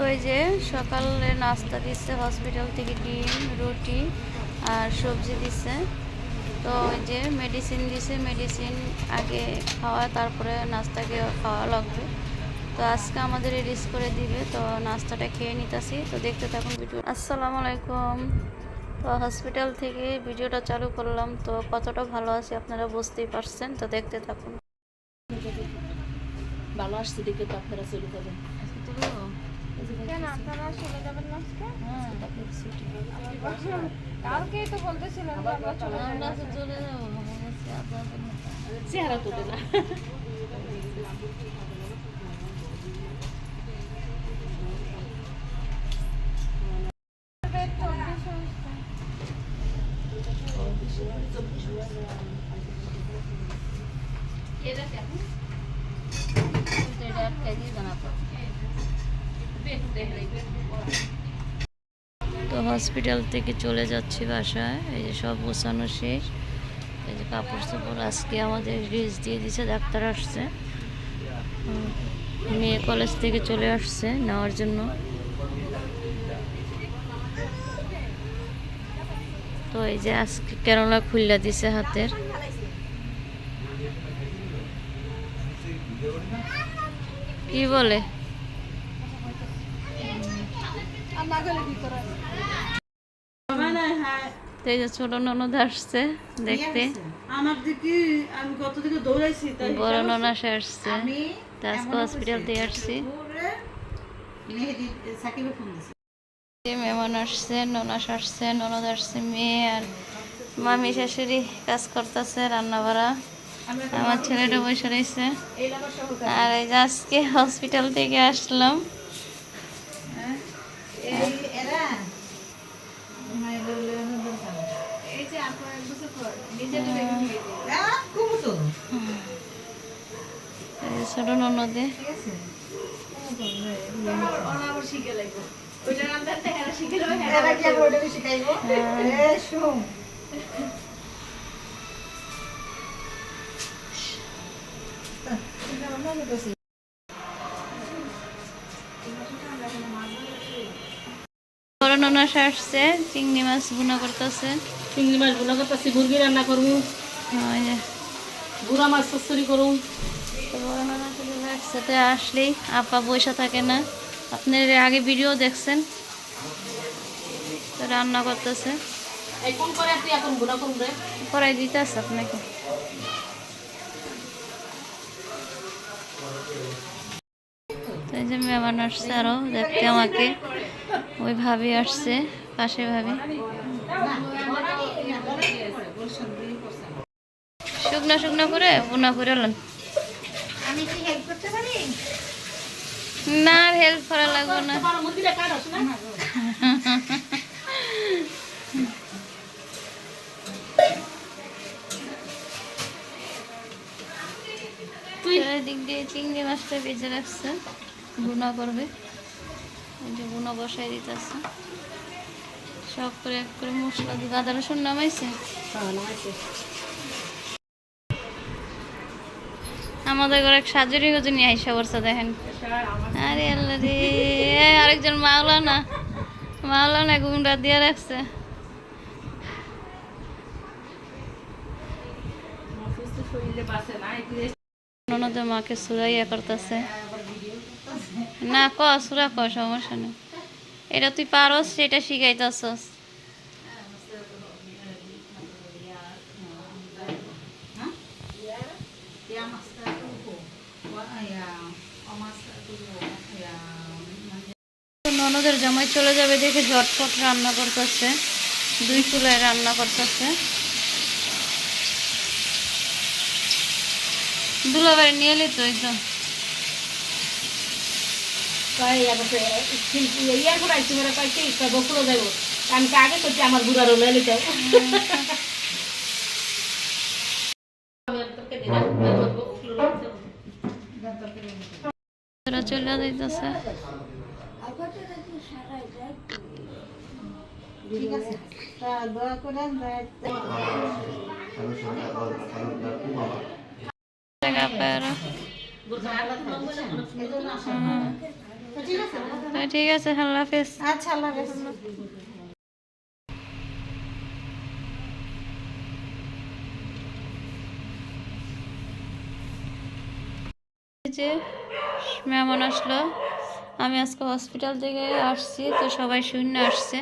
তো এই যে সকালে নাস্তা দিচ্ছে হসপিটাল থেকে ডিম রুটি আর সবজি দিচ্ছে। তো ওই যে মেডিসিন দিছে মেডিসিন আগে খাওয়া তারপরে নাস্তাকে খাওয়া লাগবে। তো আজকে আমাদের রিস করে দিবে তো নাস্তাটা খেয়ে নিতেছি। তো দেখতে থাকুন ভিডিও আসসালামু আলাইকুম। তো হসপিটাল থেকে ভিডিওটা চালু করলাম তো কতটা ভালো আছে আপনারা বুঝতেই পারছেন তো দেখতে থাকুন। ভালো আসছে দেখে তো আপনারা চলে যাবেন। কালকেই তো বলতেছিলেন যে আমরা চলে যাব। আমরা তো মতো। চেহারা তোলে না হচ্ছে। তো এটা আটকাই দিয়ে বানাবো। তো হসপিটাল থেকে চলে যাচ্ছি বাসায়। এই যে সব গোছানো শেষ। এই যে কাপড় চাপড় আজকে আমাদের রিজ দিয়ে দিছে, ডাক্তার আসছে। মেয়ে কলেজ থেকে চলে আসছে নেওয়ার জন্য। তো এই যে আজকে কেরলা খুললা দিছে হাতের। কি বলে আর না গেলে কি করে? তো ছোট ননদ আসছে দেখতে। বড় আসছে। হসপিটাল দিয়ে আসছি। আসছে আসছে, ননদ আসছে, মেয়ে আর মামি শাশুড়ি কাজ করতেছে, রান্না বাড়া। আমার ছেলেটা বসে রয়েছে। আর এই যে আজকে হসপিটাল থেকে আসলাম এই এরা এই যে আপনার এক বছর পর খুব তো এই যে ছোট ননদে ঠিক আছে ওরা আবার শিখে লাগবে ওইটা রান্নার থেকে এরা শিখে নেবে এরা কি আবার ওটা শিখাইবো এ শুন বড় ননাস আসছে চিংড়ি মাছ ভুনা করতেছে। চিংড়ি মাছগুলো করতেছি মুরগি রান্না করব। ওই যে। গুড়া মাছ চচ্চড়ি করুন একসাথে আসলেই। আপা বসে থাকে না। আপনি আগে ভিডিও দেখছেন? রান্না করতেছে। করাই দিতে আছে আপনাকে। এই যে মেহমান আসছে আরও দেখতে আমাকে। ওই ভাবি আসছে পাশে ভাবি। শুকনো শুকনো করে বোনা করে এলেন আমি কি হেল্প করতে পারি? না হেল্প করা লাগবে না। তোমার মুরগিটা কাট আসে না? তুই দিক দিয়ে চিংড়ি মাছটা ভেজে রাখছে বুনা করবে। এই যে বুনা বসাই দিতেছে। সব করে এক করে মশলা দিয়ে আদা রসুন নামাইছে। হ্যাঁ নামাইছে। আমাদের ঘরে এক সাজরি গজে নিয়ে আইসা বর্ষা দেখেন। আরে আল্লাহ রে আরেকজন মাওলানা। মাওলানা ঘুমটা দিয়ে রাখছে। মাকে সুরাইয়া করতেছে। না, ক, সুরা ক, সমস্যা নেই। এটা তুই পারস, সেটা শিখাইতেছস। ননদের জামাই চলে যাবে দেখে ঝটপট রান্না করতেছে। দুই চুলায় রান্না করতেছে। দুলাবাড়ি নিয়ে এলি তো আমি তো আগে করছি আমার বুড়ার লয়ে নিতে চলে যাইতেছে। ঠিক আছে। তা দোয়া করেন ঠিক আছে আল্লাহ হাফেজ। আচ্ছা আল্লাহ হাফেজ। যে মেহমান আসলো। আমি আজকে হসপিটাল থেকে আসছি, তো সবাই শূন্য আসছে।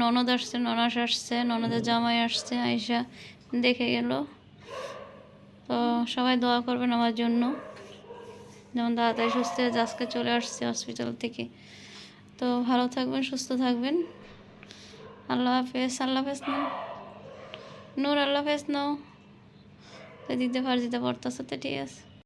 ননদ আসছে, ননাস আসছে, ননদের জামাই আসছে আইসা দেখে গেল। তো সবাই দোয়া করবেন আমার জন্য। যেমন তাড়াতাড়ি সুস্থ আজকে চলে আসছে হসপিটাল থেকে। তো ভালো থাকবেন, সুস্থ থাকবেন। আল্লাহ হাফেজ আল্লাহ হাফেজ নাও। নূর, আল্লাহ হাফেজ নাও। দিতে ফার্জিতে পড়তেছে তো ঠিক আছে।